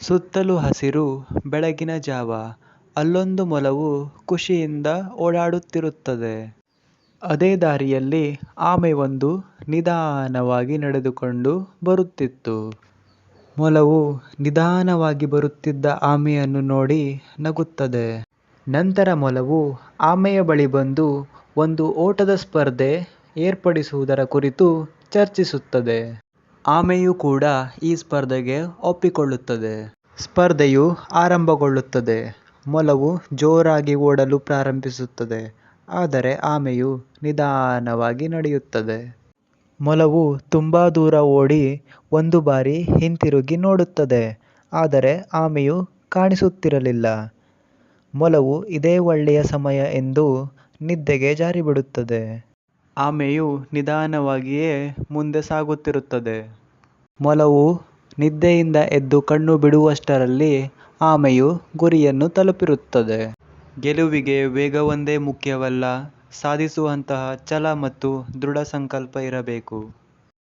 ಸುತ್ತಲೂ ಹಸಿರು, ಬೆಳಗಿನ ಜಾವ, ಅಲ್ಲೊಂದು ಮೊಲವು ಖುಷಿಯಿಂದ ಓಡಾಡುತ್ತಿರುತ್ತದೆ. ಅದೇ ದಾರಿಯಲ್ಲಿ ಆಮೆ ಒಂದು ನಿಧಾನವಾಗಿ ನಡೆದುಕೊಂಡು ಬರುತ್ತಿತ್ತು. ಮೊಲವು ನಿಧಾನವಾಗಿ ಬರುತ್ತಿದ್ದ ಆಮೆಯನ್ನು ನೋಡಿ ನಗುತ್ತದೆ. ನಂತರ ಮೊಲವು ಆಮೆಯ ಬಳಿ ಬಂದು ಒಂದು ಓಟದ ಸ್ಪರ್ಧೆ ಏರ್ಪಡಿಸುವುದರ ಕುರಿತು ಚರ್ಚಿಸುತ್ತದೆ. ಆಮೆಯು ಕೂಡ ಈ ಸ್ಪರ್ಧೆಗೆ ಒಪ್ಪಿಕೊಳ್ಳುತ್ತದೆ. ಸ್ಪರ್ಧೆಯು ಆರಂಭಗೊಳ್ಳುತ್ತದೆ. ಮೊಲವು ಜೋರಾಗಿ ಓಡಲು ಪ್ರಾರಂಭಿಸುತ್ತದೆ. ಆದರೆ ಆಮೆಯು ನಿಧಾನವಾಗಿ ನಡೆಯುತ್ತದೆ. ಮೊಲವು ತುಂಬಾ ದೂರ ಓಡಿ ಒಂದು ಬಾರಿ ಹಿಂತಿರುಗಿ ನೋಡುತ್ತದೆ. ಆದರೆ ಆಮೆಯು ಕಾಣಿಸುತ್ತಿರಲಿಲ್ಲ. ಮೊಲವು ಇದೇ ಒಳ್ಳೆಯ ಸಮಯ ಎಂದು ನಿದ್ದೆಗೆ ಜಾರಿಬಿಡುತ್ತದೆ. ಆಮೆಯು ನಿಧಾನವಾಗಿಯೇ ಮುಂದೆ ಸಾಗುತ್ತಿರುತ್ತದೆ. ಮೊಲವು ನಿದ್ದೆಯಿಂದ ಎದ್ದು ಕಣ್ಣು ಬಿಡುವಷ್ಟರಲ್ಲಿ ಆಮೆಯು ಗುರಿಯನ್ನು ತಲುಪಿರುತ್ತದೆ. ಗೆಲುವಿಗೆ ವೇಗವೊಂದೇ ಮುಖ್ಯವಲ್ಲ, ಸಾಧಿಸುವಂತಹ ಛಲ ಮತ್ತು ದೃಢ ಸಂಕಲ್ಪ ಇರಬೇಕು.